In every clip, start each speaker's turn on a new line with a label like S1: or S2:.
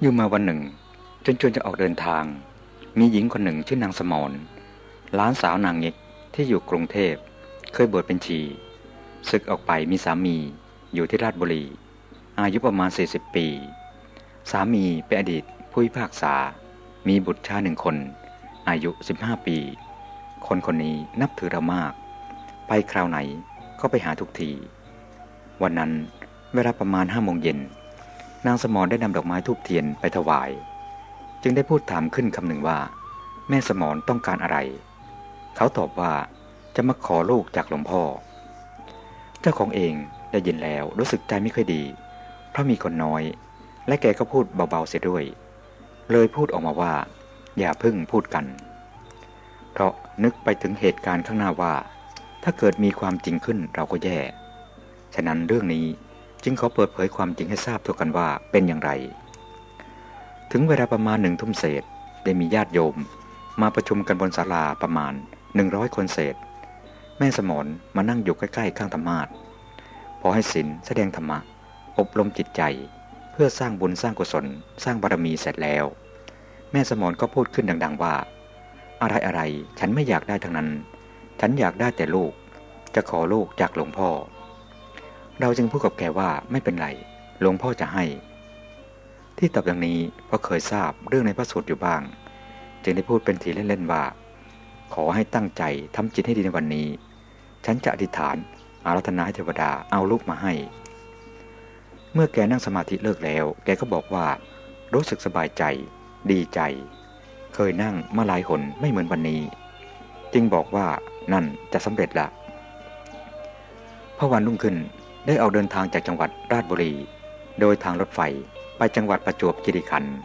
S1: อยู่มาวันหนึ่ง จนจนจะออกเดินทาง มีหญิงคนหนึ่งชื่อนางสมรล้านสาวนางเง็กที่อยู่กรุงเทพ เคยบวชเป็นชีศึกออกไปมีสามีอยู่ที่ราชบุรี อายุประมาณ 40 ปี สามีเป็นอดีตผู้พิพากษา มีบุตรชายหนึ่งคน อายุ 15 ปี คนคนนี้นับถือเรามาก ไปคราวไหนก็ไปหาทุกที วันนั้นเวลาประมาณห้าโมงเย็น นางสมรได้นำดอกไม้ทูบเทียนไปถวาย จึงได้พูดถามขึ้นคำหนึ่งว่า แม่สมรต้องการอะไร เขาตอบว่าจะมาขอลูกจากหลวงพ่อ เจ้าของเองได้ยินแล้วรู้สึกใจไม่ค่อยดี เพราะมีคนน้อย และแกก็พูดเบาๆเสียด้วย เลยพูดออกมาว่า อย่าพึ่งพูดกัน เพราะนึกไปถึงเหตุการณ์ข้างหน้าว่า ถ้าเกิดมีความจริงขึ้นเราก็แย่ ฉะนั้นเรื่องนี้ จึงขอเปิดเผยความจริงให้ทราบทั่วกันว่าเป็นอย่างไร ถึงเวลาประมาณหนึ่งทุ่มเศษได้มีญาติโยม มาประชุมกันบนศาลาประมาณหนึ่งร้อยคนเศษ แม่สมนมานั่งอยู่ใกล้ๆข้างธรรมาทพอให้ศีลแสดงธรรมะ อบรมจิตใจ เพื่อสร้างบุญสร้างกุศล สร้างบารมีเสร็จแล้ว แม่สมนก็พูดขึ้นดัง ๆว่า อะไรอะไรฉันไม่อยากได้ทั้งนั้น ฉันอยากได้แต่ลูก จะขอลูกจากหลวงพ่อ เราจึงพูดกับแกว่าไม่เป็นไร หลวงพ่อจะให้ ที่ตอบอย่างนี้เพราะเคยทราบเรื่องในพระสูตรอยู่บ้าง จึงได้พูดเป็นทีเล่นๆว่า ขอให้ตั้งใจทำจิตให้ดีในวันนี้ ฉันจะอธิษฐาน อารัธนาให้เทวดาเอาลูกมาให้ เมื่อแกนั่งสมาธิเลิกแล้ว แกก็บอกว่า รู้สึกสบายใจ ดีใจ เคยนั่งมาหลายหนไม่เหมือนวันนี้ จึงบอกว่านั่นจะสำเร็จละพอวันรุ่งขึ้น ได้ออกเดินทางจากจังหวัดราชบุรี โดยทางรถไฟไปจังหวัดประจวบคีรีขันธ์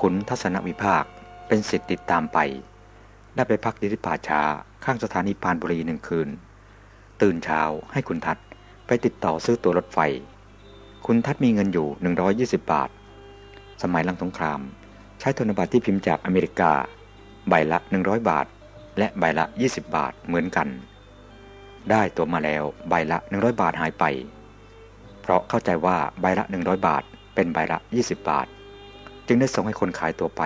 S1: ขุนทัศนวิภาคเป็นสิทธิ์ติดตามไป ได้ไปพักที่ป่าช้าข้างสถานีปานบุรีหนึ่งคืน ตื่นเช้าให้คุณทัศไปติดต่อซื้อตั๋วรถไฟ คุณทัศมีเงินอยู่ 120 บาท สมัยหลังสงคราม ใช้ธนบัตรที่พิมพ์จากอเมริกา ใบละ 100 บาท และใบละ 20 บาทเหมือนกัน ได้ตัวมาแล้วใบละ 100 บาทหายไป เพราะเข้าใจว่าใบละ 100 บาท เป็นใบละ 20 บาท จึงได้ส่งให้คนขายตัวไป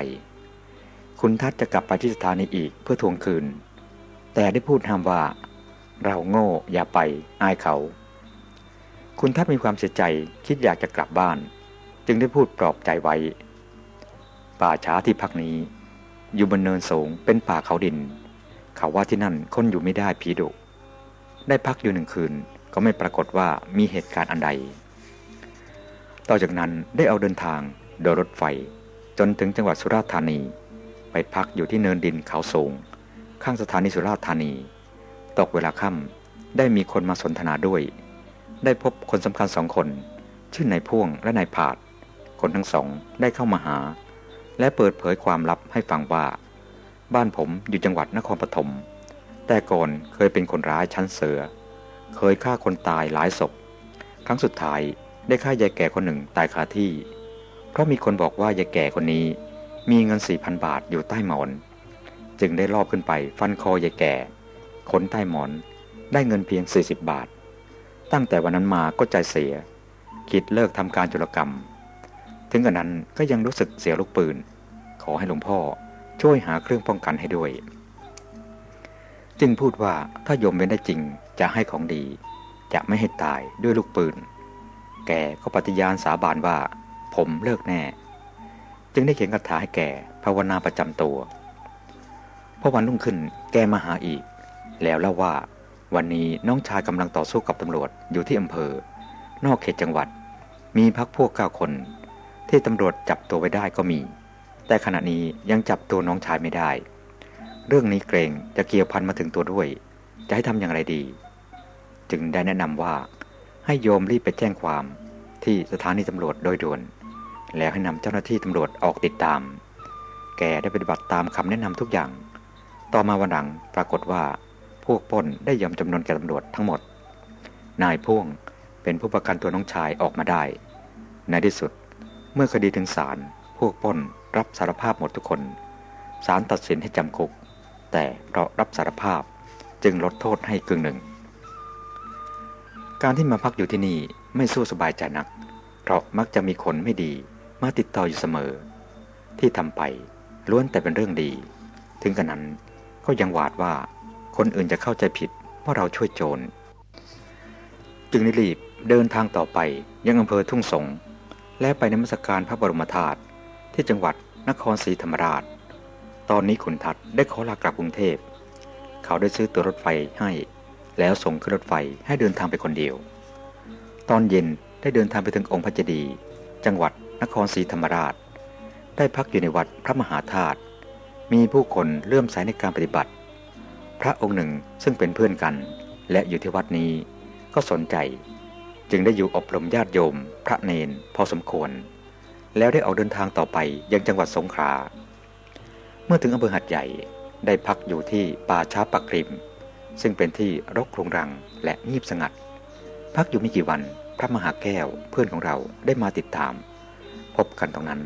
S1: คุณทัศจะกลับไปที่สถานีอีกเพื่อทวงคืน แต่ได้พูดห้ามว่า เราโง่อย่าไปอายเขา คุณทัศมีความเสียใจคิดอยากจะกลับบ้าน จึงได้พูดปลอบใจไว้ ป่าช้าที่พักนี้ อยู่บนเนินสูงเป็นป่าเขาดิน เขาว่าที่นั่นคนอยู่ไม่ได้ผีดุ ได้พักอยู่หนึ่งคืน ก็ไม่ปรากฏว่ามีเหตุการณ์อันใด ต่อจากนั้นได้เอาเดินทางโดยรถไฟ จนถึงจังหวัดสุราษฎร์ธานี ไปพักอยู่ที่เนินดินเขาสูง ข้างสถานีสุราษฎร์ธานี ตกเวลาค่ำได้มีคนมาสนทนาด้วย ได้พบคนสำคัญสองคน ชื่อนายพ่วงและนายผาด คนทั้งสองได้เข้ามาหา และเปิดเผยความลับให้ฟังว่า บ้านผมอยู่จังหวัดนครปฐม แต่ก่อนเคยเป็นคนร้ายชั้นเสือ เคยฆ่าคนตายหลายศพ ครั้งสุดท้ายได้ฆ่ายายแก่คนหนึ่งตายคาที่ เพราะมีคนบอกว่ายายแก่คนนี้ มีเงินสี่พันบาทอยู่ใต้หมอน จึงได้ลอบขึ้นไปฟันคอยายแก่คนใต้หมอน ได้เงินเพียง 40 บาท ตั้งแต่วันนั้นมาก็ใจเสีย คิดเลิกทำการจุลกรรม ถึงกระนั้นก็ยังรู้สึกเสียลูกปืน ขอให้หลวงพ่อช่วยหาเครื่องป้องกันให้ด้วย จึงพูดว่าถ้าโยมเป็นได้จริงจะให้ของดี จะไม่ให้ตายด้วยลูกปืน แกก็ปฏิญาณสาบานว่า ผมเลิกแน่ จึงได้เขียนคาถาให้แกภาวนาประจำตัวพอวันรุ่งขึ้นแกมาหาอีก แล้วเล่าว่า วันนี้น้องชายกำลังต่อสู้กับตำรวจอยู่ที่อำเภอ นอกเขตจังหวัด มีพักพวกเก้าคน ที่ตำรวจจับตัวไว้ได้ก็มี แต่ขณะนี้ยังจับตัวน้องชายไม่ได้ เรื่องนี้เกรงจะเกี่ยวพันมาถึงตัวด้วย จะให้ทำอย่างไรดี จึงได้แนะนำว่า ให้โยมรีบไปแจ้งความที่สถานีตำรวจโดยด่วน แล้วให้นำเจ้าหน้าที่ตำรวจออกติดตาม แกได้ปฏิบัติตามคำแนะนำทุกอย่าง ต่อมาวันหลังปรากฏว่าพวกป้นได้ยอมจำนวนแก่ตำรวจทั้งหมด นายพ่วงเป็นผู้ประกันตัวน้องชายออกมาได้ ในที่สุดเมื่อคดีถึงศาลพวกป้นรับสารภาพหมดทุกคนศาลตัดสินให้จำคุก แต่เพราะรับสารภาพจึงลดโทษให้กึ่งหนึ่ง การที่มาพักอยู่ที่นี่ไม่สู้สบายใจนัก เพราะมักจะมีคนไม่ดีมาติดต่ออยู่เสมอ ที่ทำไปล้วนแต่เป็นเรื่องดี ถึงกระนั้นก็ยังหวาดว่าคนอื่นจะเข้าใจผิดว่าเราช่วยโจร จึงได้รีบเดินทางต่อไปยังอำเภอทุ่งสง และไปนมัสการพระบรมธาตุที่จังหวัดนครศรีธรรมราช ตอนนี้ขุนทัดได้ขอลากลับกรุงเทพ เขาได้ซื้อตัวรถไฟให้ แล้วส่งขึ้นรถไฟให้เดินทางไปคนเดียว ตอนเย็นได้เดินทางไปถึงองค์พระเจดีย์จังหวัดนครศรีธรรมราช ได้พักอยู่ในวัดพระมหาธาตุมีผู้คนเลื่อมใสในการปฏิบัติ พระองค์หนึ่งซึ่งเป็นเพื่อนกัน และอยู่ที่วัดนี้ก็สนใจ จึงได้อยู่อบรมญาติโยม พระเนนพอสมควร แล้วได้ออกเดินทางต่อไปยังจังหวัดสงขลา มื่อถึงอำเภอหัดใหญ่ได้พักอยู่ที่ป่าช้าปักกริม ซึ่งเป็นที่รกรุงรังและเงียบสงัด พักอยู่ไม่กี่วันพระมหาแก้วเพื่อนของเราได้มาติดตาม พบกันตรงนั้น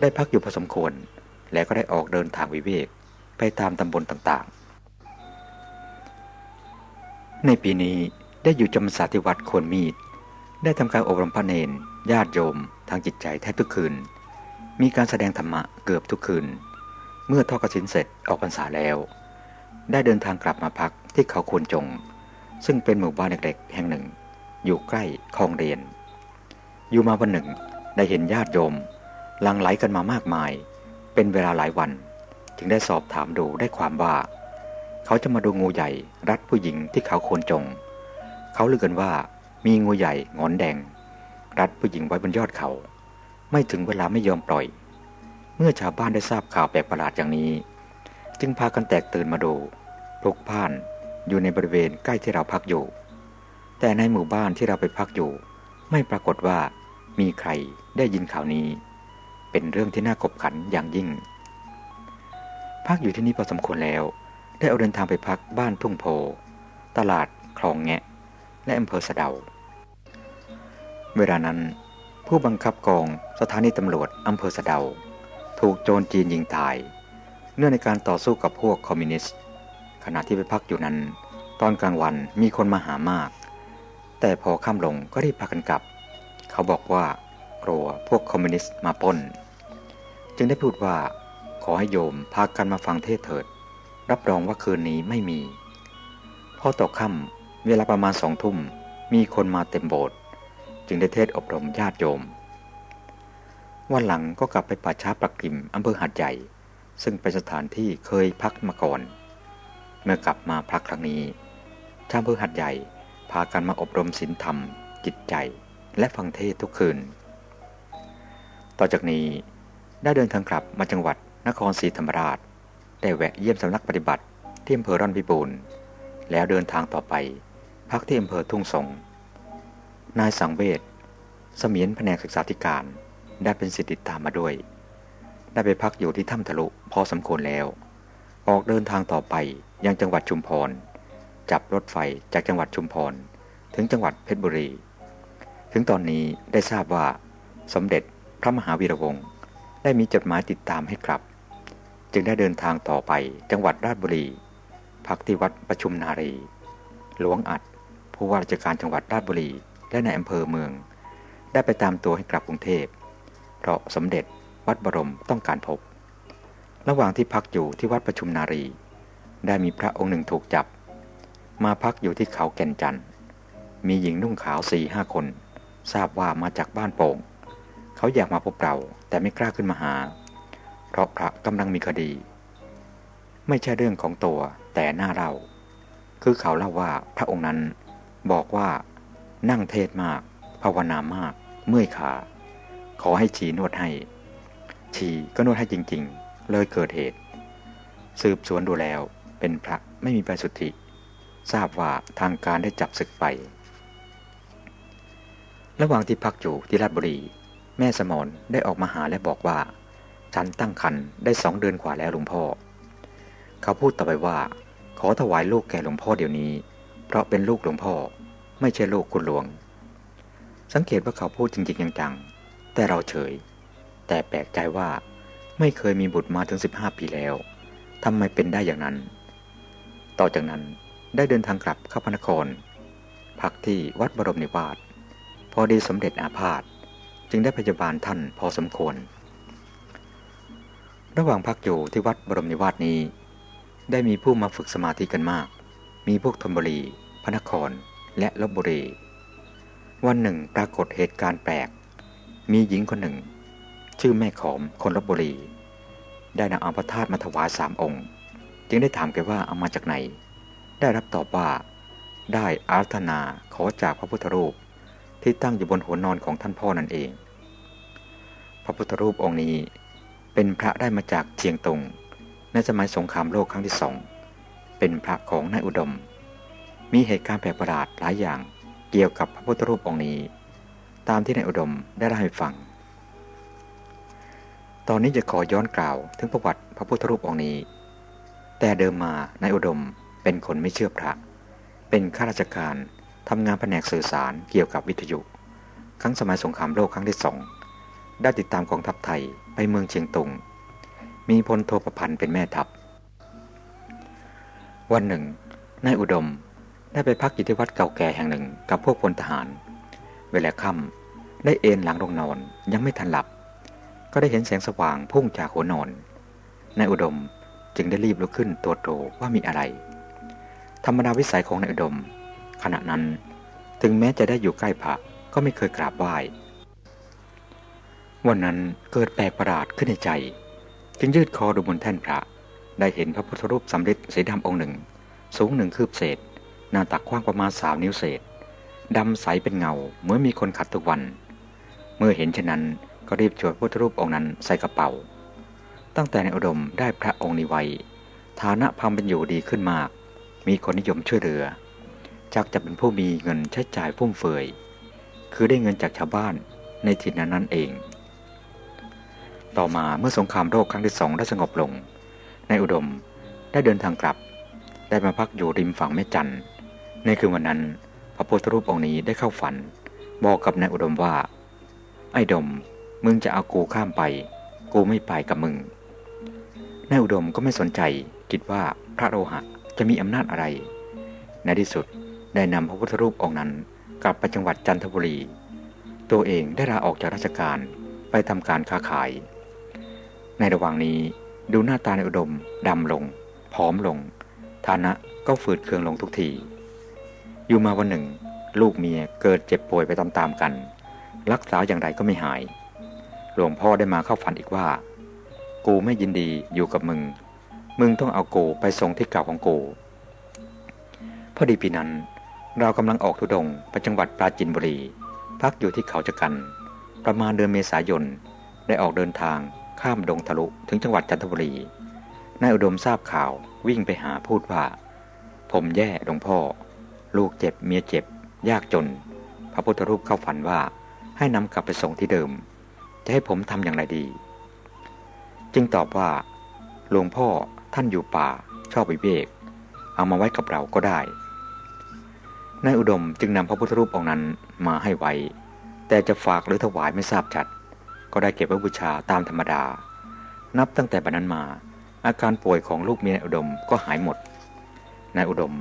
S1: ได้พักอยู่พอสมควร และก็ได้ออกเดินทางวิเวกไปตามตำบลต่างๆ ในปีนี้ได้อยู่จำพรรษาที่วัดควรมีด ได้ทำการอบรมพระเนนญาติโยม ทางจิตใจแทบทุกคืน มีการแสดงธรรมะเกือบทุกคืน เมื่อทอดกสินเสร็จออกพรรษาแล้ว ได้เดินทางกลับมาพักที่เขาควรจง ซึ่งเป็นหมู่บ้านเล็กๆแห่งหนึ่ง อยู่ใกล้คลองเรียน อยู่มาวันหนึ่งได้เห็นญาติโยมลังไหลกันมามากมาย เป็นเวลาหลายวัน จึงได้สอบถามดูได้ความว่า เขาจะมาดูงูใหญ่รัดผู้หญิงที่เขาควรจง เขาลือกันว่ามีงูใหญ่งอนแดง รัดผู้หญิงไว้บนยอดเขา ไม่ถึงเวลาไม่ยอมปล่อย มื่อชาวบ้านได้ทราบข่าวแปลกประหลาดอย่างนี้ จึงพากันแตกตื่นมาดูพลุกพ่านอยู่ในบริเวณใกล้ที่เราพักอยู่ แต่ในหมู่บ้านที่เราไปพักอยู่ ไม่ปรากฏว่ามีใครได้ยินข่าวนี้ เป็นเรื่องที่น่ากบขันอย่างยิ่ง พักอยู่ที่นี่พอสมควรแล้ว ได้เอาเดินทางไปพักบ้านทุ่งโพ ตลาดคลองแงะ และอำเภอสะเดา เวลานั้น ผู้บังคับกองสถานีตำรวจอำเภอสะเดา ถูกโจรจีนยิงตาย เนื่องในการต่อสู้กับพวกคอมมิวนิสต์ ขณะที่ไปพักอยู่นั้น ตอนกลางวันมีคนมาหามาก แต่พอค่ำลงก็รีบพากันกลับ เขาบอกว่ากลัวพวกคอมมิวนิสต์มาป้น จึงได้พูดว่า ขอให้โยมพากันมาฟังเทศเถิด รับรองว่าคืนนี้ไม่มี พอตกค่ำเวลาประมาณสองทุ่มมีคนมาเต็มโบสถ์จึงได้เทศอบรมญาติโยม วันหลังก็กลับไปป่าช้าปักกิมอำเภอหาดใหญ่ ซึ่งเป็นสถานที่เคยพักมาก่อน เมื่อกลับมาพักครั้งนี้ ชาวอำเภอหัดใหญ่พากันมาอบรมศีลธรรม จิตใจ และฟังเทศทุกคืน ต่อจากนี้ได้เดินทางกลับมาจังหวัดนครศรีธรรมราช ได้แวะเยี่ยมสำนักปฏิบัติที่อำเภอร่อนพิบูลแล้วเดินทางต่อไป พักที่อำเภอทุ่งสง นายสังเวชเสมียนแผนกศึกษาธิการ ได้เป็นสิทธิตามมาด้วย ได้ไปพักอยู่ที่ถ้ำทะลุพอสมควรแล้ว ออกเดินทางต่อไปยังจังหวัดชุมพร จับรถไฟจากจังหวัดชุมพร ถึงจังหวัดเพชรบุรี ถึงตอนนี้ได้ทราบว่า สมเด็จพระมหาวีระวงศ์ได้มีจดหมายติดตามให้กลับ จึงได้เดินทางต่อไปจังหวัดราชบุรี พักที่วัดประชุมนารี หลวงอัดผู้ว่าราชการจังหวัดราชบุรีและในอำเภอเมือง ได้ไปตามตัวให้กลับกรุงเทพ เพราะสมเด็จวัดบรมต้องการพบ ระหว่างที่พักอยู่ที่วัดประชุมนารี ได้มีพระองค์หนึ่งถูกจับ มาพักอยู่ที่เขาแก่นจันทร์มีหญิงนุ่งขาวสี่ห้าคน ทราบว่ามาจากบ้านโป่ง เขาอยากมาพบเราแต่ไม่กล้าขึ้นมาหา เพราะพระกำลังมีคดี ไม่ใช่เรื่องของตัวแต่หน้าเรา คือเขาเล่าว่าพระองค์นั้นบอกว่านั่งเทศมาก ภาวนามาก เมื่อยขา ขอให้ชีนวดให้ ชีก็นวดให้จริง ๆ เลยเกิดเหตุ สืบสวนดูแล้วเป็นพระไม่มีใบสุทธิ ทราบว่าทางการได้จับศึกไป ระหว่างที่พักอยู่ที่ราชบุรี แม่สมรได้ออกมาหาและบอกว่า ฉันตั้งครรภ์ได้สองเดือนกว่าแล้วหลวงพ่อ เขาพูดต่อไปว่า ขอถวายลูกแก่หลวงพ่อเดี๋ยวนี้ เพราะเป็นลูกหลวงพ่อ ไม่ใช่ลูกคุณหลวง สังเกตว่าเขาพูดจริงๆจังๆ แต่เราเฉย แต่แปลกใจว่าไม่เคยมีบุตรมาถึง 15 ปีแล้วทำไมเป็นได้อย่างนั้น ต่อจากนั้นได้เดินทางกลับเข้าพระนคร พักที่วัดบรมนิวาสพอดีสมเด็จอาพาธจึงได้พยาบาลท่านพอสมควร ระหว่างพักอยู่ที่วัดบรมนิวาสนี้ ได้มีผู้มาฝึกสมาธิกันมาก มีพวกธนบุรี พระนครและลบบุรี วันหนึ่งปรากฏเหตุการณ์แปลก มีหญิงคนหนึ่ง ชื่อแม่ขอมคนลบบุรี ได้นำอัมพธาตุมาถวายสามองค์ จึงได้ถามแกว่าเอามาจากไหน ได้รับตอบว่า ได้อารัธนาขอจากพระพุทธรูปที่ตั้งอยู่บนหัวนอนของท่านพ่อนั่นเอง พระพุทธรูปองค์นี้เป็นพระได้มาจากเชียงตุงในสมัยสงครามโลกครั้งที่สอง เป็นพระของนายอุดม มีเหตุการณ์แปลกประหลาดหลายอย่างเกี่ยวกับพระพุทธรูปองค์นี้ ตามที่นายอุดมได้เล่าให้ฟัง ตอนนี้จะขอย้อนกล่าวถึงประวัติพระพุทธรูปองค์นี้ แต่เดิมมานายอุดมเป็นคนไม่เชื่อพระ เป็นข้าราชการทำงานแผนกสื่อสารเกี่ยวกับวิทยุ ครั้งสมัยสงครามโลกครั้งที่สองได้ติดตามกองทัพไทยไปเมืองเชียงตุง มีพลโทประพันธ์เป็นแม่ทัพ วันหนึ่งนายอุดมได้ไปพักอยู่ที่วัดเก่าแก่แห่งหนึ่งกับพวกพลทหาร เวลาค่ำได้เอนหลังลงนอนยังไม่ทันหลับ ก็ได้เห็นแสงสว่างพุ่งจากหัวนอนนายอุดมจึงได้รีบลุกขึ้นตรวจดูว่ามีอะไร ธรรมดาวิสัยของนายอุดม ขณะนั้นถึงแม้จะได้อยู่ใกล้พระก็ไม่เคยกราบไหว้ วันนั้นเกิดแปลกประหลาดขึ้นในใจ จึงยืดคอดูบนแท่นพระ ได้เห็นพระพุทธรูปสำริดสีดำองค์หนึ่ง สูงหนึ่งคืบเศษ หน้าตักกว้างประมาณสามนิ้วเศษ ดำใสเป็นเงาเหมือนมีคนขัดทุกวัน เมื่อเห็นเช่นนั้นก็รีบช่วยพระพุทธรูปองค์นั้นใส่กระเป๋า ตั้งแต่ในอุดมได้พระองค์นี้ไว้ ฐานะพังเป็นอยู่ดีขึ้นมาก มีคนนิยมช่วยเหลือจักจะเป็นผู้มีเงินใช้จ่ายฟุ่มเฟือย คือได้เงินจากชาวบ้านในถิ่นนั้นนั่นเอง ต่อมาเมื่อสงครามโลกครั้งที่สองได้สงบลง ในอุดมได้เดินทางกลับ ได้มาพักอยู่ริมฝั่งแม่จันในคืนวันนั้น ระพุทธรูปองค์นี้ได้เข้าฝัน บอกกับนายอุดมว่า ไอ้ดม มึงจะเอากูข้ามไป กูไม่ไปกับมึง นายอุดมก็ไม่สนใจ คิดว่าพระโลหะจะมีอำนาจอะไร ในที่สุดได้นำพระพุทธรูปองค์นั้น กลับไปจังหวัดจันทบุรี ตัวเองได้ลาออกจากราชการไปทำการค้าขาย ในระหว่างนี้ดูหน้าตาในอุดมดำลงผอมลง ฐานะก็ฝืดเคืองลงทุกที อยู่มาวันหนึ่ง ลูกเมียเกิดเจ็บป่วยไปตามๆกัน รักษาอย่างไรก็ไม่หาย หลวงพ่อได้มาเข้าฝันอีกว่า กูไม่ยินดีอยู่กับมึง มึงต้องเอากูไปส่งที่เก่าของกูพอดีปีนั้น เรากำลังออกทุดงไปจังหวัดปราจินบุรี พักอยู่ที่เขาจะกัน ประมาณเดือนเมษายนได้ออกเดินทางข้ามดงทะลุถึงจังหวัดจันทบุรีนายอุดมทราบข่าววิ่งไปหาพูดว่า ผมแย่หลวงพ่อ ลูกเจ็บเมียเจ็บ ยากจน พระพุทธรูปเข้าฝันว่าให้นำกลับไปส่งที่เดิม จะให้ผมทำอย่างไรดี จึงตอบว่า หลวงพ่อท่านอยู่ป่า ชอบวิเวก เอามาไว้กับเราก็ได้นายอุดมจึงนำพระพุทธรูปองค์นั้นมาให้ไว้ แต่จะฝากหรือถวายไม่ทราบชัด ก็ได้เก็บไว้บูชาตามธรรมดา นับตั้งแต่บัดนั้นมา อาการป่วยของลูกเมียอุดมก็หายหมดนายอุดม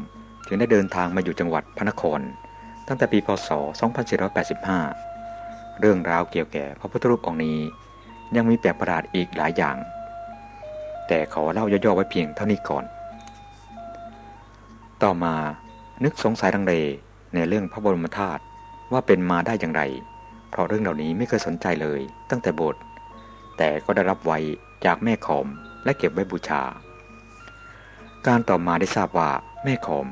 S1: จึงได้เดินทางมาอยู่จังหวัดพระนคร ตั้งแต่ปีพศ 2485 เรื่องราวเกี่ยวแก่พระพุทธรูปองค์นี้ ยังมีแปลกประหลาดอีกหลายอย่าง แต่ขอเล่าย่อๆไว้เพียงเท่านี้ก่อน ต่อมานึกสงสัยดังเลในเรื่องพระบรมธาตุว่าเป็นมาได้อย่างไร เพราะเรื่องเหล่านี้ไม่เคยสนใจเลย ตั้งแต่บท แต่ก็ได้รับไว้จากแม่ขอมและเก็บไว้บูชา การต่อมาได้ทราบว่าแม่ขอม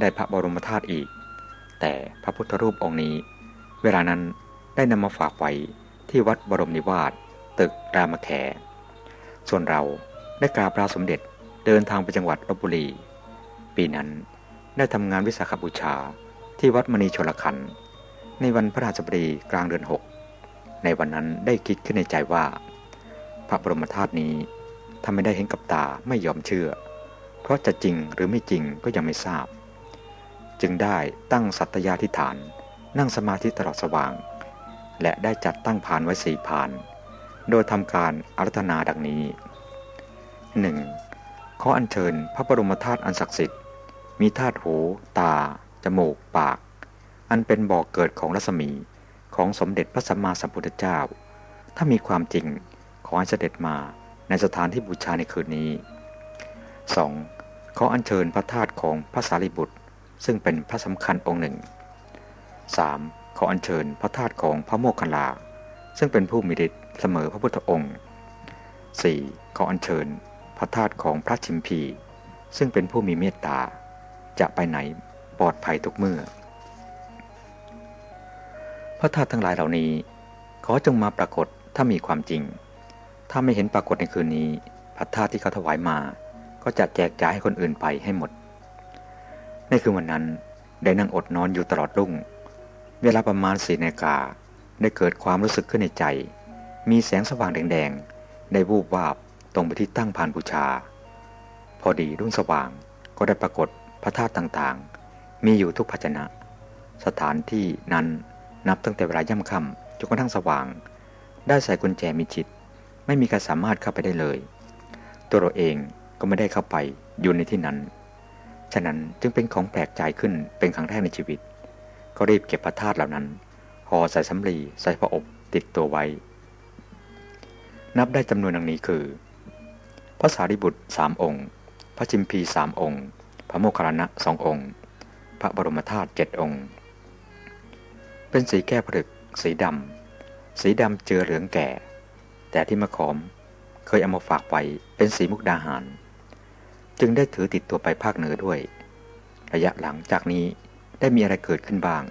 S1: ได้พระบรมธาตุอีก แต่พระพุทธรูปองค์นี้ เวลานั้นได้นำมาฝากไว้ที่วัดบรมนิวาสตึกรามแข ส่วนเราได้กราบพระสมเด็จเดินทางไปจังหวัดลบบุรี ปีนั้นได้ทำงานวิสาขบูชาที่วัดมณีชลคัน ในวันพระราชบดีกลางเดือนหกในวันนั้นได้คิดขึ้นในใจว่า พระบรมธาตุนี้ทำไม่ได้เห็นกับตาไม่ยอมเชื่อ เพราะจะจริงหรือไม่จริงก็ยังไม่ทราบ จึงได้ตั้งสัตยาธิฐาน นั่งสมาธิตลอดสว่าง และได้จัดตั้งพานไว้สี่พาน โดยทำการอารัธนาดังนี้ 1. ขออัญเชิญพระบรมธาตุอันศักดิ์สิทธิ์ มีธาตุหู ตา จมูก ปาก อันเป็นบ่อกเกิดของรัศมีของสมเด็จพระสัมมาสัมพุทธเจ้า ถ้ามีความจริงขอให้เสด็จมาในสถานที่บูชาในคืนนี้ 2. ขออัญเชิญพระธาตุของพระสารีบุตร ซึ่งเป็นพระสำคัญองค์หนึ่ง 3. ขออัญเชิญพระธาตุของพระโมคคัลลา ซึ่งเป็นผู้มีฤทธิ์เสมอพระพุทธองค์ 4. ขออัญเชิญพระธาตุของพระชิมพี ซึ่งเป็นผู้มีเมตตา จะไปไหนปลอดภัยทุกเมื่อ พระธาตุทั้งหลายเหล่านี้ ขอจงมาปรากฏถ้ามีความจริง ถ้าไม่เห็นปรากฏในคืนนี้พระธาตุที่เขาถวายมา ก็จะแจกจ่ายให้คนอื่นไปให้หมด ในคืนวันนั้นได้นั่งอดนอนอยู่ตลอดรุ่ง เวลาประมาณสี่นาฬิกาได้เกิดความรู้สึกขึ้นในใจ มีแสงสว่างแดงๆ ได้วูบวาบตรงไปที่ตั้งพานบูชา พอดีรุ่งสว่างก็ได้ปรากฏพระธาตุต่างๆ มีอยู่ทุกภาชนะ สถานที่นั้นนับตั้งแต่เวลาย่ำค่ำจนกระทั่งสว่าง ได้ใส่กุญแจมีชิด ไม่มีใครสามารถเข้าไปได้เลย ตัวเราเองก็ไม่ได้เข้าไปอยู่ในที่นั้น ฉะนั้นจึงเป็นของแปลกใจขึ้นเป็นครั้งแรกในชีวิต ก็รีบเก็บพระธาตุเหล่านั้นห่อใส่สำลีใส่พระอบติดตัวไว้ นับได้จำนวนดังนี้คือ พระสารีบุตรสามองค์ พระจิมพีสามองค์ พระโมคคัลลานะสององค์ พระบรมธาตุเจ็ดองค์ เป็นสีแก้ผลึกสีดำ สีดำเจือเหลืองแก่ แต่ที่มะขอมเคยเอามาฝากไว้เป็นสีมุกดาหาร จึงได้ถือติดตัวไปภาคเหนือด้วย ระยะหลังจากนี้ได้มีอะไรเกิดขึ้นบ้าง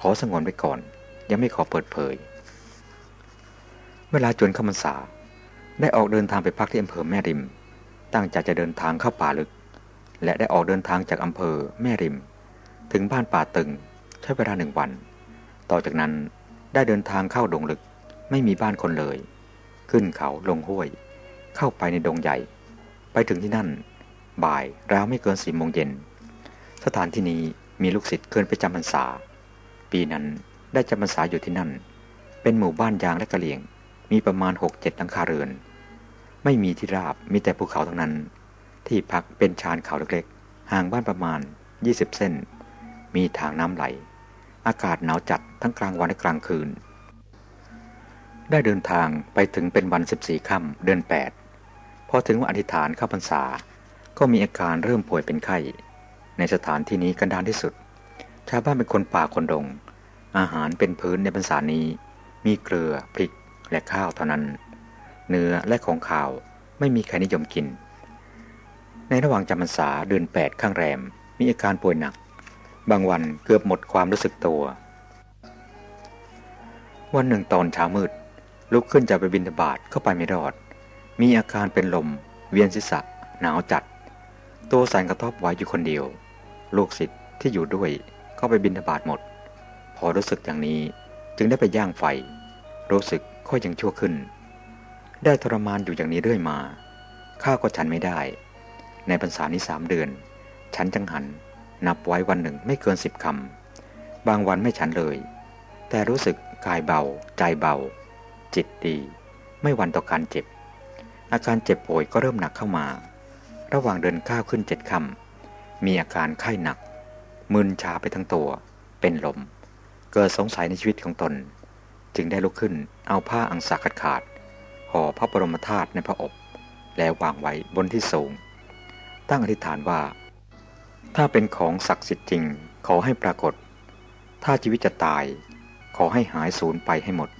S1: ขอสงวนไว้ก่อน ยังไม่ขอเปิดเผย เวลาจนเข้าพรรษาได้ออกเดินทางไปพักที่อำเภอแม่ริม ตั้งใจจะเดินทางเข้าป่าลึก และได้ออกเดินทางจากอำเภอแม่ริม ถึงบ้านป่าตึงใช้เวลาหนึ่งวัน ต่อจากนั้นได้เดินทางเข้าดงลึก ไม่มีบ้านคนเลย ขึ้นเขาลงห้วย เข้าไปในดงใหญ่ ไปถึงที่นั่น บ่ายราวไม่เกินสี่โมงเย็น สถานที่นี้มีลูกศิษย์เกินไปจำพรรษา ปีนั้นได้จำพรรษาอยู่ที่นั่น เป็นหมู่บ้านยางและกะเหลี่ยง มีประมาณหกเจ็ดหลังคาเรือน ไม่มีที่ราบมีแต่ภูเขาทั้งนั้น ที่พักเป็นชานเขาเล็กๆ ห่างบ้านประมาณ 20 เส้น มีทางน้ำไหล อากาศหนาวจัดทั้งกลางวันและกลางคืน ได้เดินทางไปถึงเป็นวัน 14 ค่ำเดือน 8 พอถึงวันอธิษฐานเข้าพรรษา ก็มีอาการเริ่มป่วยเป็นไข้ ในสถานที่นี้กันดานที่สุด ชาวบ้านเป็นคนป่าคนดง อาหารเป็นพื้นในพรรษานี้ มีเกลือพริกและข้าวเท่านั้น เนื้อและของข่าวไม่มีใครนิยมกิน ในระหว่างจำพรรษาเดือนแปดข้างแรม มีอาการป่วยหนัก บางวันเกือบหมดความรู้สึกตัว วันหนึ่งตอนเช้ามืด ลุกขึ้นจะไปบินบาตเข้าไปไม่รอด มีอาการเป็นลม เวียนศีรษะ หนาวจัด ตัวสั่นกระทบไว้อยู่คนเดียว ลูกศิษย์ที่อยู่ด้วยก็ไปบินบาตหมด พอรู้สึกอย่างนี้จึงได้ไปย่างไฟ รู้สึกค่อยยังชั่วขึ้น ได้ทรมานอยู่อย่างนี้เรื่อยมา ข้าก็ฉันไม่ได้ ในพรรษานี้สามเดือน ฉันจังหันนับไว้วันหนึ่งไม่เกินสิบคำ บางวันไม่ฉันเลย แต่รู้สึกกายเบา ใจเบา จิตดี ไม่หวันต่อการเจ็บ อาการเจ็บป่วยก็เริ่มหนักเข้ามา ระหว่างเดินข้าวขึ้นเจ็ดคำมีอาการไข้หนัก มึนชาไปทั้งตัว เป็นลม เกิดสงสัยในชีวิตของตน จึงได้ลุกขึ้นเอาผ้าอังสาขาดขาดห่อพระบรมธาตุในพระอบ แล้ววางไว้บนที่สูง ตั้งอธิษฐานว่า ถ้าเป็นของศักดิ์สิทธิ์จริง ขอให้ปรากฏ ถ้าชีวิตจะตาย ขอให้หายสูญไปให้หมด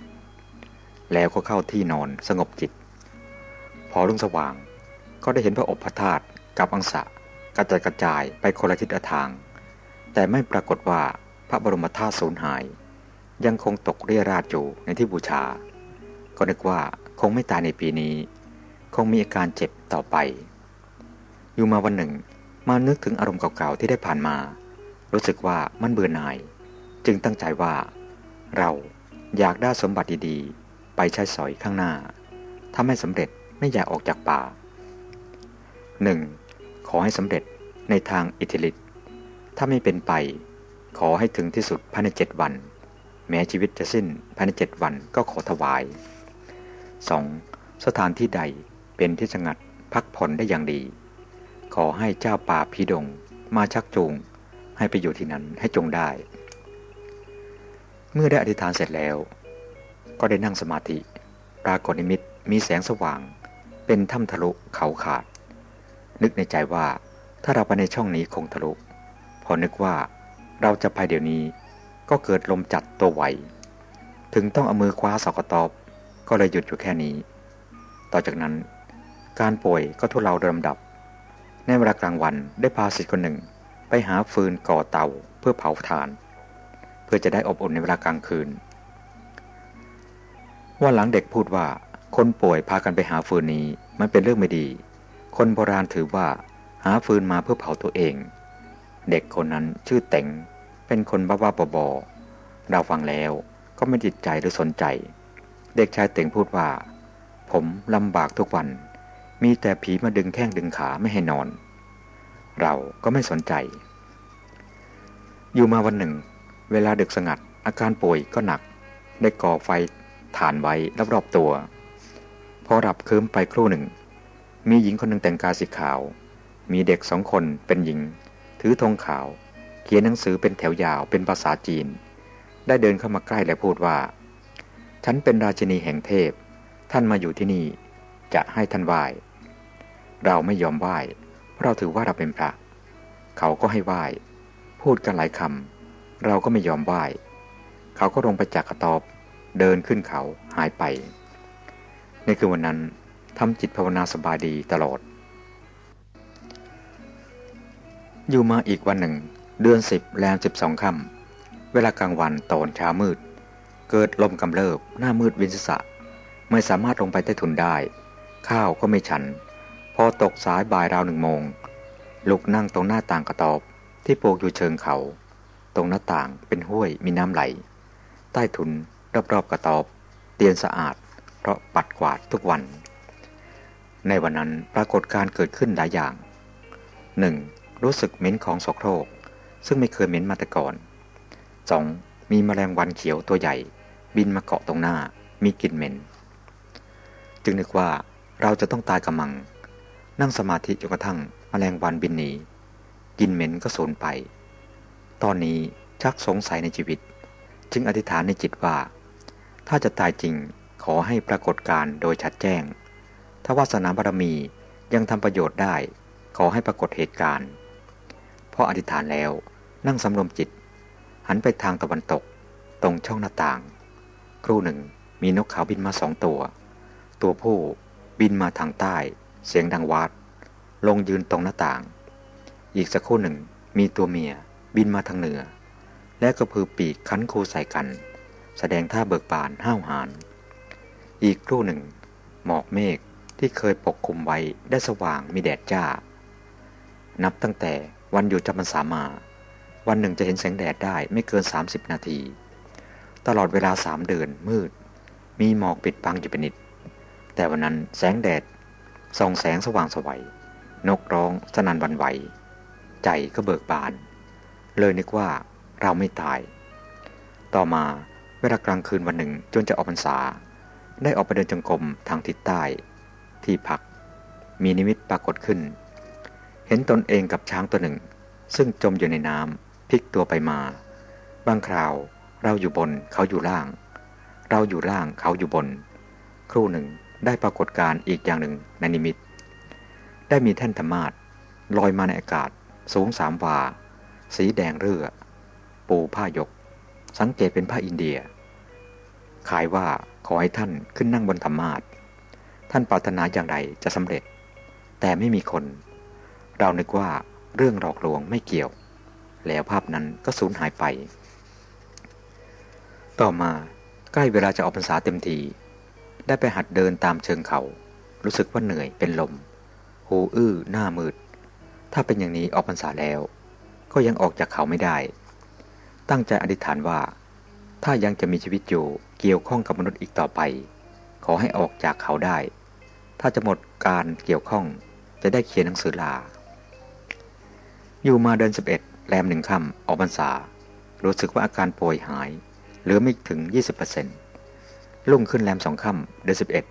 S1: แล้วก็เข้าที่นอนสงบจิต พอรุ่งสว่าง ก็ได้เห็นพระอบพระธาตุกับอังสะกระจายกระจายไปคนละทิศทาง แต่ไม่ปรากฏว่าพระบรมธาตุสูญหาย ยังคงตกเรี่ยราดอยู่ในที่บูชา ก็นึกว่าคงไม่ตายในปีนี้ คงมีอาการเจ็บต่อไป อยู่มาวันหนึ่ง มานึกถึงอารมณ์เก่าๆที่ได้ผ่านมา รู้สึกว่ามันเบื่อหน่าย จึงตั้งใจว่า เราอยากได้สมบัติดีๆ ไปใช้สอยข้างหน้า ถ้าไม่สำเร็จไม่อยากออกจากป่า 1. ขอให้สำเร็จในทางอิทธิฤทธิ์ถ้าไม่เป็นไป ขอให้ถึงที่สุดภายในเจ็ดวัน แม้ชีวิตจะสิ้นภายในเจ็ดวันก็ขอถวาย 2. สถานที่ใดเป็นที่สงัดพักผ่อนได้อย่างดี ขอให้เจ้าป่าพีดงมาชักจูง ให้ไปอยู่ที่นั้นให้จงได้ เมื่อได้อธิษฐานเสร็จแล้ว ก็ได้นั่งสมาธิ ปรากฏนิมิตมีแสงสว่าง เป็นถ้ำทะลุเขาขาด นึกในใจว่า ถ้าเราไปในช่องนี้คงทะลุ พอนึกว่าเราจะไปเดี๋ยวนี้ ก็เกิดลมจัดตัวไหว ถึงต้องเอามือคว้าสกตอบ ก็เลยหยุดอยู่แค่นี้ ต่อจากนั้น การป่วยก็ทุเลาโดยลำดับ ในเวลากลางวันได้พาสิทธิ์คนหนึ่งไปหาฟืนก่อเตาเพื่อเผาถ่าน เพื่อจะได้อบอุ่นในเวลากลางคืนว่าหลังเด็กพูดว่าคนป่วยพากันไปหาฟืนนี้มันเป็นเรื่องไม่ดี คนโบราณถือว่าหาฟืนมาเพื่อเผาตัวเอง เด็กคนนั้นชื่อเต็งเป็นคนบ้าบ้าบอเราฟังแล้วก็ไม่ติดใจหรือสนใจ เด็กชายเต็งพูดว่า ผมลำบากทุกวัน มีแต่ผีมาดึงแข้งดึงขาไม่ให้นอน เราก็ไม่สนใจ อยู่มาวันหนึ่ง เวลาดึกสงัด อาการป่วยก็หนัก ได้ก่อไฟฐานไว้รอบๆตัว พอรับคืมไปครู่หนึ่ง มีหญิงคนหนึ่งแต่งกายสีขาว มีเด็กสองคนเป็นหญิง ถือธงขาว เขียนหนังสือเป็นแถวยาวเป็นภาษาจีน ได้เดินเข้ามาใกล้และพูดว่า ฉันเป็นราชินีแห่งเทพ ท่านมาอยู่ที่นี่ จะให้ท่านไหว้ เราไม่ยอมไหว้เพราะเราถือว่าเราเป็นพระ เขาก็ให้ไหว้ พูดกันหลายคำเราก็ไม่ยอมไหว้ เขาก็ลงไปจากกระตอบ เดินขึ้นเขาหายไป ในคืนวันนั้น ทำจิตภาวนาสบายดีตลอด อยู่มาอีกวันหนึ่ง เดือนสิบแรมสิบสองค่ำเวลากลางวันตอนเช้ามืด เกิดลมกำเริบหน้ามืดวินสะไม่สามารถลงไปใต้ถุนได้ ข้าวก็ไม่ฉัน พอตกสายบ่ายราวหนึ่งโมง ลุกนั่งตรงหน้าต่างกระตอบ ที่ปลูกอยู่เชิงเขา ตรงหน้าต่างเป็นห้วยมีน้ำไหล ใต้ถุนรอบๆกระตอบ เตียนสะอาด เพราะปัดกวาดทุกวัน ในวันนั้นปรากฏการเกิดขึ้นหลายอย่าง 1. รู้สึกเหม็นของสกโครก ซึ่งไม่เคยเหม็นมาแต่ก่อน 2. มีแมลงวันเขียวตัวใหญ่ บินมาเกาะตรงหน้า มีกลิ่นเหม็น จึงนึกว่าเราจะต้องตายกำมัง นั่งสมาธิจนกระทั่งแมลงวันบินหนีกินเหม็นก็สูญไป ตอนนี้ชักสงสัยในชีวิต จึงอธิษฐานในจิตว่า ถ้าจะตายจริงขอให้ปรากฏการโดยชัดแจ้ง ถ้าวาสนาบารมียังทำประโยชน์ได้ ขอให้ปรากฏเหตุการณ์พออธิษฐานแล้วนั่งสำรวมจิต หันไปทางตะวันตก ตรงช่องหน้าต่าง ครู่หนึ่งมีนกเขาบินมาสองตัว ตัวผู้บินมาทางใต้ เสียงดังวาด ลงยืนตรงหน้าต่าง อีกสักครู่หนึ่งมีตัวเมียบินมาทางเหนือ และกระพือปีกคันคูใส่กัน แสดงท่าเบิกบานห้าวหาญอีกครู่หนึ่ง หมอกเมฆ ที่เคยปกคลุมไว้ได้สว่างมีแดดจ้า นับตั้งแต่วันอยู่จำพรรษามา วันหนึ่งจะเห็นแสงแดดได้ไม่เกิน 30 นาที ตลอดเวลาสามเดือนมืด มีหมอกปิดบังอยู่เป็นนิด แต่วันนั้นแสงแดดส่องแสงสว่างสวัย นกร้องสนันวันไหว ใจก็เบิกบาน เลยนึกว่าเราไม่ตาย ต่อมาเวลากลางคืนวันหนึ่งจนจะออกพรรษา ได้ออกไปเดินจงกรมทางทิศใต้ ที่พัก มีนิมิตปรากฏขึ้น เห็นตนเองกับช้างตัวหนึ่ง ซึ่งจมอยู่ในน้ำพลิกตัวไปมา บางคราวเราอยู่บนเขาอยู่ล่าง เราอยู่ล่างเขาอยู่บน ครู่หนึ่งได้ปรากฏการอีกอย่างหนึ่งในนิมิต ได้มีแท่นธรรมาทลอยมาในอากาศสูงสามวา สีแดงเรือ ปูผ้ายก สังเกตเป็นผ้าอินเดีย ขายว่าขอให้ท่านขึ้นนั่งบนธรรมาท ท่านปรารถนาอย่างไรจะสำเร็จ แต่ไม่มีคน เรานึกว่าเรื่องหลอกลวงไม่เกี่ยว แล้วภาพนั้นก็สูญหายไป ต่อมาใกล้เวลาจะออกพรรษาเต็มที ได้ไปหัดเดินตามเชิงเขา รู้สึกว่าเหนื่อยเป็นลม หูอื้อหน้ามืด ถ้าเป็นอย่างนี้ออกพรรษาแล้ว ก็ยังออกจากเขาไม่ได้ ตั้งใจอธิษฐานว่า ถ้ายังจะมีชีวิตอยู่เกี่ยวข้องกับมนุษย์อีกต่อไป ขอให้ออกจากเขาได้ ถ้าจะหมดการเกี่ยวข้องจะได้เขียนหนังสือลา อยู่มาเดือนสิบเอ็ดแรมหนึ่งค่ำออกพรรษา รู้สึกว่าอาการป่วยหายเหลือไม่ถึง 20%ลุ่งขึ้นแรมสองค่ำเดือนสิบเอ็ด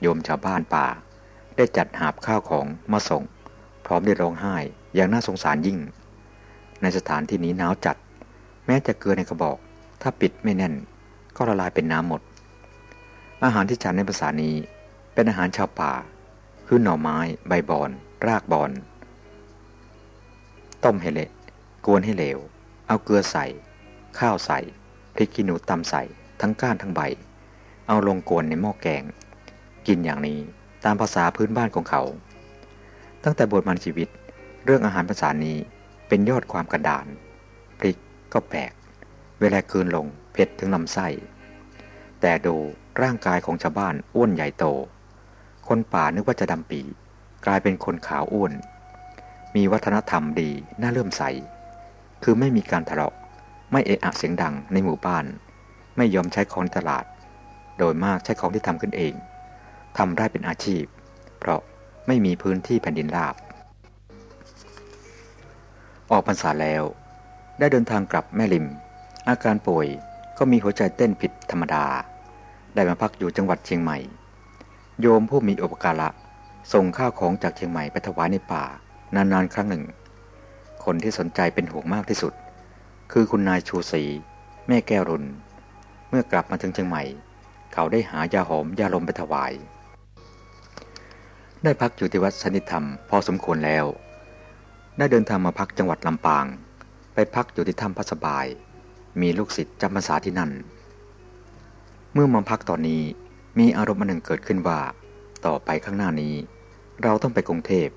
S1: โยมชาวบ้านป่า ได้จัดหาบข้าวของมาส่ง พร้อมได้ร้องไห้อย่างน่าสงสารยิ่ง ในสถานที่นี้หนาวจัด แม้จะเกลือในกระบอก ถ้าปิดไม่แน่น ก็ละลายเป็นน้ำหมด อาหารที่ฉันในภาษานี้ เป็นอาหารชาวป่า คือหน่อไม้ ใบบอน รากบอน ต้มให้เละกวนให้เหลว เอาเกลือใส่ ข้าวใส่ พริกขี้หนูตำใส่ ทั้งก้านทั้งใบ เอาลงกวนในหม้อแกง กินอย่างนี้ตามภาษาพื้นบ้านของเขา ตั้งแต่บทมันชีวิต เรื่องอาหารภาษานี้เป็นยอดความกระดาน พริกก็แปลก เวลาคืนลงเผ็ดถึงลำไส้ แต่ดูร่างกายของชาวบ้านอ้วนใหญ่โต คนป่านึกว่าจะดำปี กลายเป็นคนขาวอ้วน มีวัฒนธรรมดีน่าเลื่อมใส คือไม่มีการทะเลาะไม่เอะอะเสียงดังในหมู่บ้าน ไม่ยอมใช้ของตลาด โดยมากใช้ของที่ทำขึ้นเองทำได้เป็นอาชีพ เพราะไม่มีพื้นที่แผ่นดินราบ ออกพรรษาแล้ว ได้เดินทางกลับแม่ริม อาการป่วยก็มีหัวใจเต้นผิดธรรมดา ได้มาพักอยู่จังหวัดเชียงใหม่ โยมผู้มีอุปการะส่งข้าวของจากเชียงใหม่ไปถวายในป่านานๆครั้งหนึ่ง คนที่สนใจเป็นห่วงมากที่สุด คือคุณนายชูศรีแม่แก้วรุนเมื่อกลับมาถึงเชียงใหม่ เขาได้หายาหอมยาลมไปถวาย ได้พักอยู่ที่วัดสนิธรรมพอสมควรแล้ว ได้เดินทางมาพักจังหวัดลำปาง ไปพักอยู่ที่ถ้ำพัสบาย มีลูกศิษย์จำพรรษาที่นั่น เมื่อมาพักตอนนี้ มีอารมณ์อันหนึ่งเกิดขึ้นว่า ต่อไปข้างหน้านี้ เราต้องไปกรุงเทพ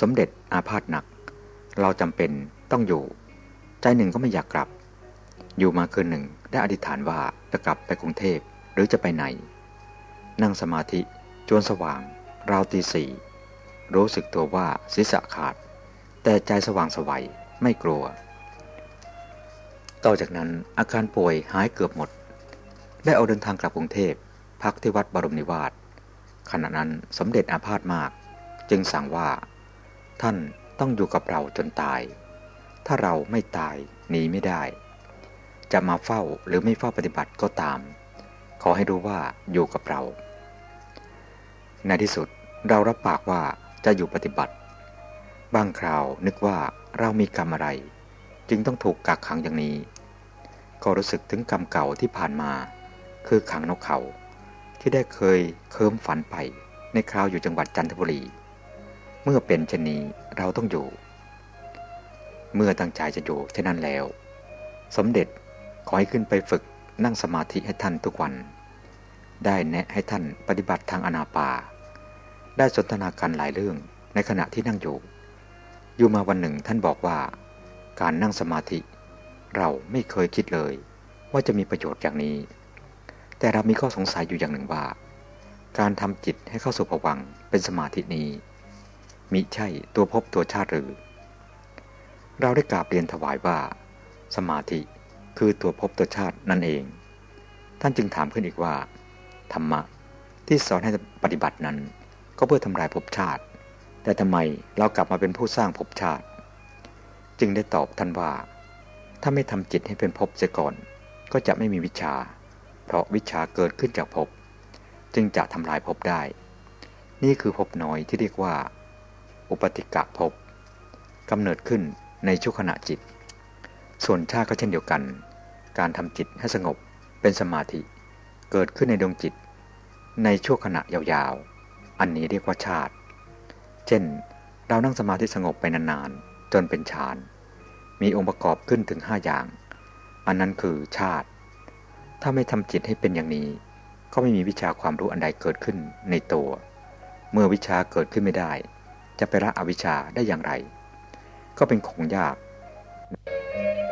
S1: สมเด็จอาพาธหนัก เราจำเป็นต้องอยู่ ใจหนึ่งก็ไม่อยากกลับ อยู่มาคืนหนึ่งได้อธิษฐานว่าจะกลับไปกรุงเทพหรือจะไปไหน นั่งสมาธิจวนสว่าง ราวตีสี่รู้สึกตัวว่าศีรษะขาด แต่ใจสว่างสวัยไม่กลัว ต่อจากนั้นอาการป่วยหายเกือบหมด ได้เอาเดินทางกลับกรุงเทพ พักที่วัดบรมนิวาสขณะนั้นสมเด็จอาพาธมาก จึงสั่งว่า ท่านต้องอยู่กับเราจนตาย ถ้าเราไม่ตายหนีไม่ได้ จะมาเฝ้าหรือไม่เฝ้าปฏิบัติก็ตาม ขอให้รู้ว่าอยู่กับเรา ในที่สุดเรารับปากว่าจะอยู่ปฏิบัติ บางคราวนึกว่าเรามีกรรมอะไร จึงต้องถูกกักขังอย่างนี้ ก็รู้สึกถึงกรรมเก่าที่ผ่านมา คือขังนกเขา ที่ได้เคยเคิมฝันไปในคราวอยู่จังหวัดจันทบุรี เมื่อเป็นเช่นนี้เราต้องอยู่ เมื่อตั้งใจจะอยู่เช่นนั้นแล้ว สมเด็จขอให้ขึ้นไปฝึกนั่งสมาธิให้ท่านทุกวัน ได้แนะให้ท่านปฏิบัติทางอนาปา ได้สนทนากันหลายเรื่องในขณะที่นั่งอยู่ อยู่มาวันหนึ่งท่านบอกว่า การนั่งสมาธิ เราไม่เคยคิดเลย ว่าจะมีประโยชน์อย่างนี้ แต่เรามีข้อสงสัยอยู่อย่างหนึ่งว่า การทำจิตให้เข้าสู่ภวังเป็นสมาธินี้ มิใช่ตัวพบตัวชาติหรือ เราได้กราบเรียนถวายว่า สมาธิคือตัวพบตัวชาตินั่นเอง ท่านจึงถามขึ้นอีกว่า ธรรมะที่สอนให้ปฏิบัตินั้น ก็เพื่อทำลายภพชาติ แต่ทำไมเรากลับมาเป็นผู้สร้างภพชาติ จึงได้ตอบท่านว่า ถ้าไม่ทำจิตให้เป็นภพเสียก่อน ก็จะไม่มีวิชา เพราะวิชาเกิดขึ้นจากภพจึงจะทำลายภพได้ นี่คือภพน้อยที่เรียกว่า อุปติกะภพกำเนิดขึ้นในชั่วขณะจิต ส่วนชาติก็เช่นเดียวกัน การทำจิตให้สงบเป็นสมาธิ เกิดขึ้นในดวงจิต ในชั่วขณะยาวๆ อันนี้เรียกว่าชาติ เช่น เรานั่งสมาธิสงบไปนานๆ จนเป็นฌาน มีองค์ประกอบขึ้นถึงห้าอย่าง อันนั้นคือชาติ ถ้าไม่ทำจิตให้เป็นอย่างนี้ ก็ไม่มีวิชาความรู้อันใดเกิดขึ้นในตัว เมื่อวิชาเกิดขึ้นไม่ได้ จะไปละอวิชชาได้อย่างไร ก็เป็นของยาก Thank you.